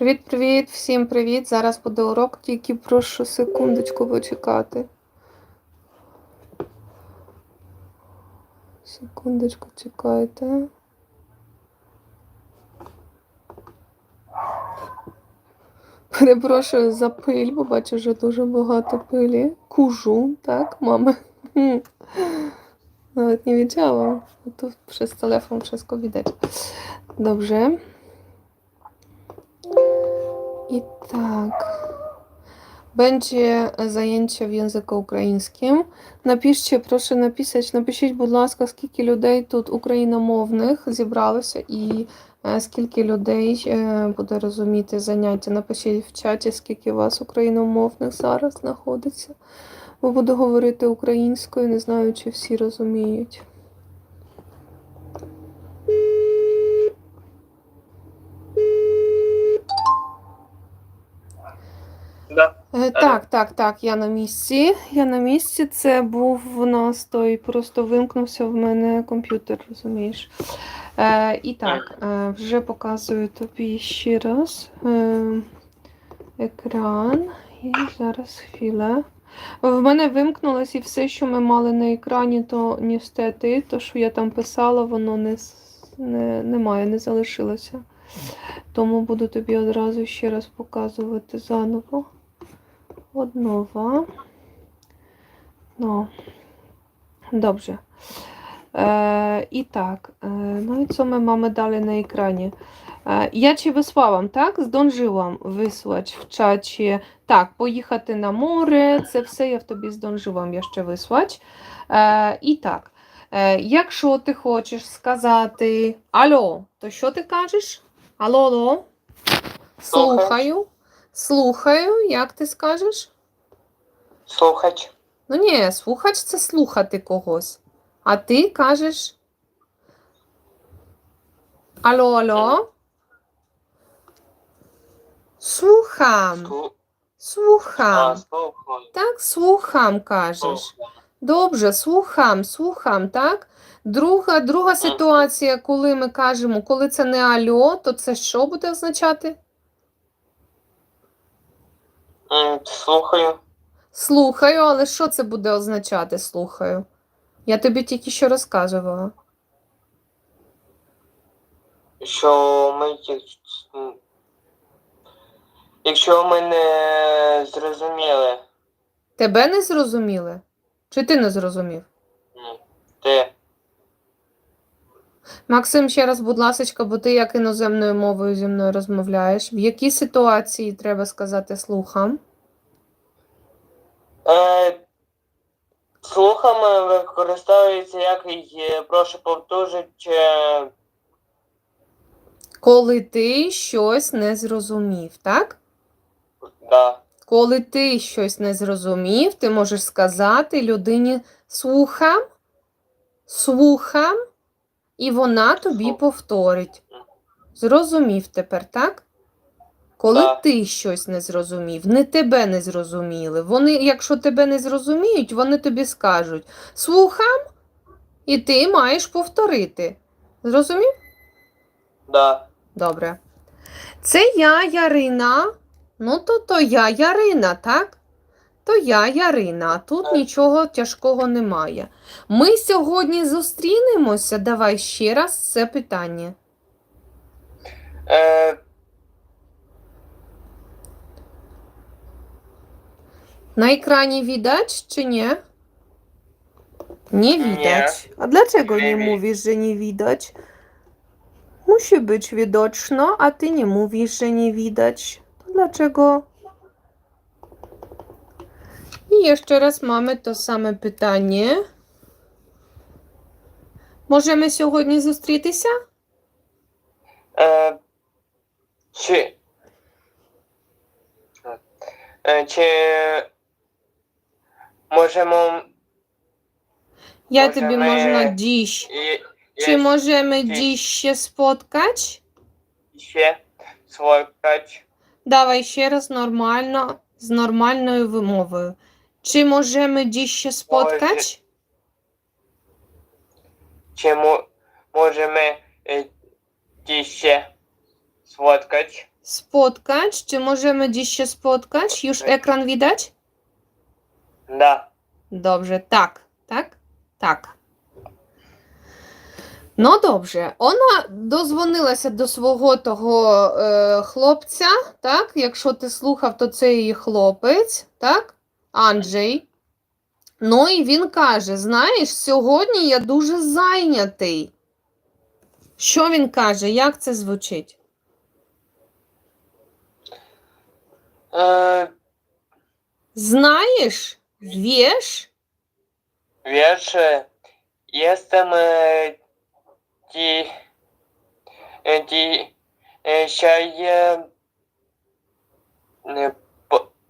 Привіт, привіт, всім привіт. Зараз буде урок, тільки прошу секундочку почекати. Секундочку, чекайте. Перепрошую за пиль, бо бачу вже дуже багато пилі. Кужу, так, мама? Хм. Nawet nie wiedziałam. Tu przez telefon wszystko widać. I tak. Będzie zajęcie w języku українським. Напишіть, прошу написати, напишіть, будь ласка, скільки людей тут україномовних зібралося і е, скільки людей е, буде розуміти заняття. Напишіть в чаті, скільки у вас україномовних зараз знаходиться. Бо буду говорити українською, не знаю, чи всі розуміють. Да. Е, Так, так, так, я на місці. Я на місці. Це був у нас той, просто вимкнувся в мене комп'ютер, розумієш. Е, і так, е, вже показую тобі ще раз е, екран. І зараз хвіля. В мене вимкнулось і все, що ми мали на екрані, то ністети, то, що я там писала, воно не, не, немає, не залишилося. Тому буду тобі одразу ще раз показувати заново. Od nowa. No. Dobrze. E, I tak. E, no i co my mamy dalej na ekranie? E, ja ci wysłałam, tak? Zdążyłam wysłać w czacie. Tak, поїхати на море. Це все я в тобі здążyłam jeszcze вислати. Е, і так. Е, якщо ти хочеш сказати алло, то що ти кажеш? Алло, алло. Слухаю. Слухаю, як ти скажеш? Слухач. Ну ні, слухач це слухати когось. А ти кажеш. Алло, алло. Слухам. Слухам. Так, слухам кажеш. Добре, слухам, слухам, так? Друга, друга ситуація, коли ми кажемо, коли це не альо, то це що буде означати? Слухаю. Слухаю, але що це буде означати слухаю? Я тобі тільки що розказувала. Що ми Якщо ми не зрозуміли, Тебе не зрозуміли? Чи ти не зрозумів? м, ти Максим, ще раз, будь ласка, бо ти як іноземною мовою зі мною розмовляєш. В якій ситуації треба сказати слухам? Е, слухами використовується як і прошу повторити. е, Коли ти щось не зрозумів, так? Да. Коли ти щось не зрозумів, ти можеш сказати людині слухам, слухам, і вона тобі повторить. Зрозумів тепер, так? Коли Так. ти щось не зрозумів, не тебе не зрозуміли. Вони, якщо тебе не зрозуміють, вони тобі скажуть слухам, і ти маєш повторити. Зрозумів? Да. Добре. Це я, Ярина. Ну, то то я Ярина, так? То я Ярина, тут нічого тяжкого немає. Ми сьогодні зустрінемося. Давай ще раз це питання. Е, Na ekranie widać, czy nie? Nie Nie. widać. A dlaczego nie Nie wi- mówisz, że nie widać? Musi być widoczno, a ty nie mówisz, że nie widać. To dlaczego? I jeszcze raz mamy to same pytanie. Możemy сьогодні зустрітися? е, чи, е, чи можемо Я Може, тобі ми- можна діж. І Czy Є możemy Dziś. dziś się spotkać? ще слухач. Давай ще раз нормально, з нормальною вимовою. Чи можемо dziś się spotkać? Чи мо- можемо е, ще слухач? Spotkać? Czy możemy dziś się spotkać? Już ekran widać? Да. Dobrze, tak, tak, tak. Ну, добре, вона дозвонилася до свого того е, хлопця, так? Якщо ти слухав, то це її хлопець, так? Анджей. Ну і він каже: знаєш, сьогодні я дуже зайнятий. Що він каже? Як це звучить? Е, Знаєш? Wiesz? Wiesz, jestem e, ci, e, ci e, dzisiaj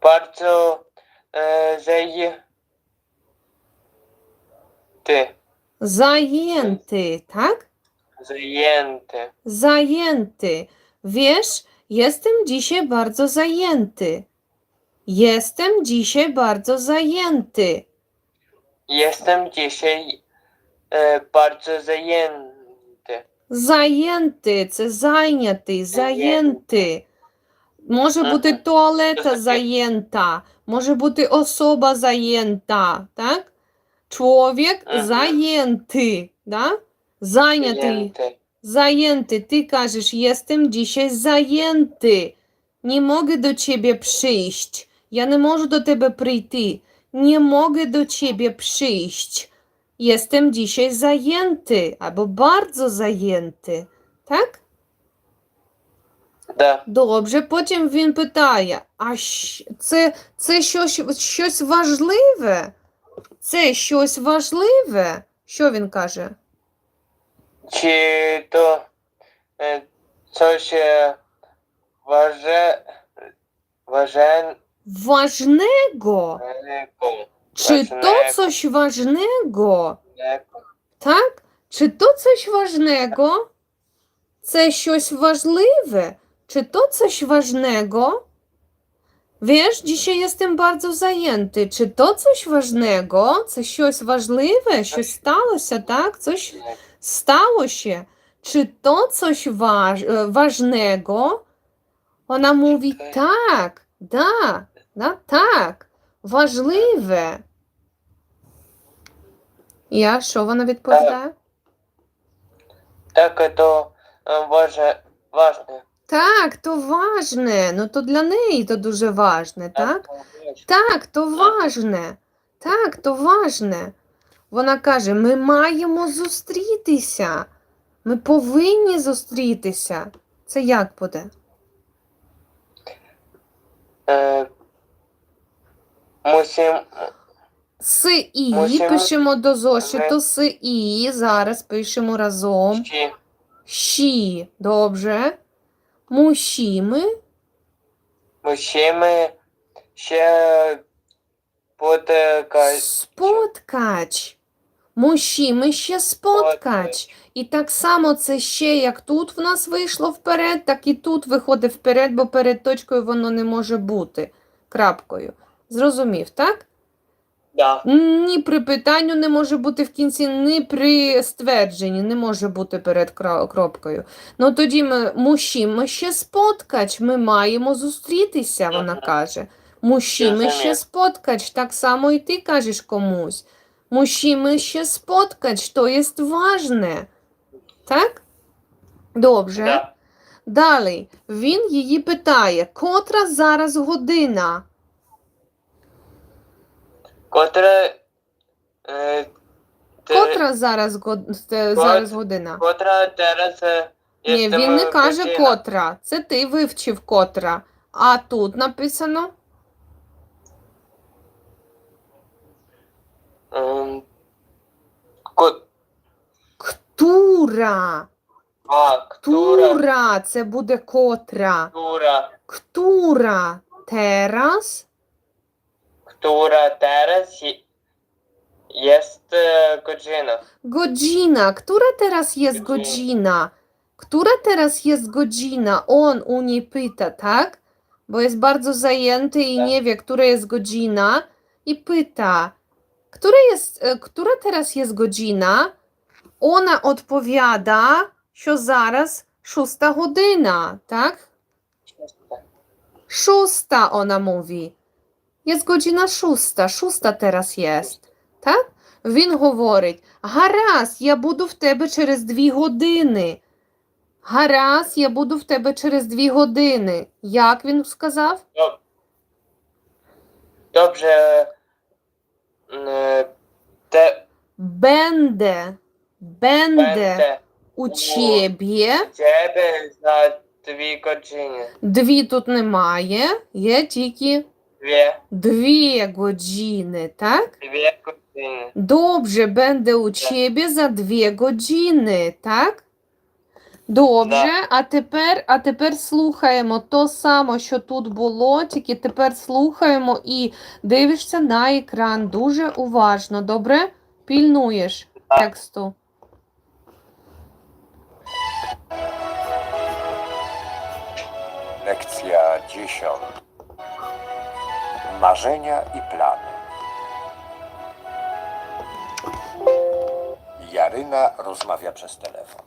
bardzo zajęty. Zajęty, tak? Zajęty. Zajęty. Wiesz, jestem dzisiaj bardzo zajęty. Jestem dzisiaj bardzo zajęty. Jestem dzisiaj e, bardzo zajęty. Zajęty це зайнятий, зайнятий. Може Ага. бути туалета таке? зайнята, може бути особа зайнята, так? Чоловік Ага. зайнятий, да? Зайнятий. Zajęty. Zajęty. Ty każesz, jestem dzisiaj zajęty. Nie mogę do ciebie przyjść. Ja nie mogę do ciebie przyjść. Nie mogę do ciebie przyjść. Jestem dzisiaj zajęty albo bardzo zajęty. Tak? Да. Добре, потім він питає: а це, це щось, щось важливе? Це щось важливе? Що він каже? Чи то е, coś e, waże, waże, Важnego. Czy to Ważnego. coś ważnego? e, Так? Чи то coś ważnego? Це щось важливе? Чи то coś ważnego? Wiesz, dzisiaj jestem bardzo zajęty. Czy to coś ważnego? Це щось важливе? Щось сталося, так? Coś stało się. Czy to coś waż, e, ważnego? Ona mówi tak, da, Da, tak, важливе. Я, що вона відповідає? Так, то е, важне. Так, то важне. Ну то для неї то дуже важне, так? Так, то важне. Так, то важне. Вона каже: ми маємо зустрітися. Ми повинні зустрітися. Це як буде? Е, мусим, С і Мусимо- пишемо до зошиту с і. Зараз пишемо разом. ще, Щі. Добре. Мусіми. мусимо ще ка- Споткач. Musimy się spotkać. І так само це ще як тут в нас вийшло вперед, так і тут виходить вперед, бо перед точкою воно не може бути крапкою. Зрозумів, так? Да. Ні при питанню не може бути в кінці, ні при ствердженні не може бути перед кропкою. Ну тоді ми мусимо ще споткач, ми маємо зустрітися, вона каже. Мусимо ще споткач, так само і ти кажеш комусь. Мусимо ще споткач, то є важне. Так? Добре. Да. Далі він її питає, котра зараз година? Котра, е, те- Котра зараз, год... те- зараз година? котра зараз е, Ні, він не каже година. котра. Це ти вивчив котра. А тут написано Ем, ко- ктура. а, ктура, Тура. Це буде котра. ктура, Ктура. Терас. która teraz jest e, godzina? Godzina. Która teraz jest godzina? Która teraz jest godzina? On u niej pyta, tak? Bo jest bardzo zajęty i tak. nie wie, która jest godzina. I pyta, która, jest, e, która teraz jest godzina? Ona odpowiada, że zaraz szósta godzina, tak? Szósta, ona mówi. Jest godzina szósta, szósta teraz jest. Так? Він говорить: Гаразд, я буду в тебе через дві години. Гаразд, я буду в тебе через дві години. Як він сказав? Dob- Dobrze. Te, Бенде, бенде będę у ciebie. ciebie za dwie godziny. Дві тут немає, є тільки Dwie, дві години, так? dwie godziny. Dobrze, będę u ciebie za dwie godziny, так? Добре, а тепер, а тепер слухаємо то саме, що тут було, тільки тепер слухаємо і дивишся на екран дуже уважно, добре? Пільнуєш тексту. Lekcja dziesiąta. Marzenia i plany. Jaryna rozmawia przez telefon.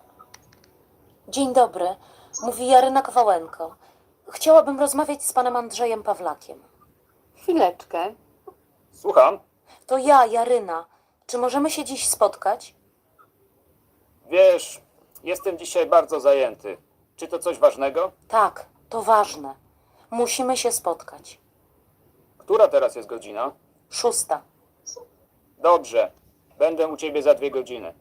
Dzień dobry, mówi Jaryna Kowałenko. Chciałabym rozmawiać z panem Andrzejem Pawlakiem. Chwileczkę. Słucham. To ja, Jaryna. Czy możemy się dziś spotkać? Wiesz, jestem dzisiaj bardzo zajęty. Czy to coś ważnego? Tak, to ważne. Musimy się spotkać. Która teraz jest godzina? Szósta. Dobrze. Będę u ciebie za dwie godziny.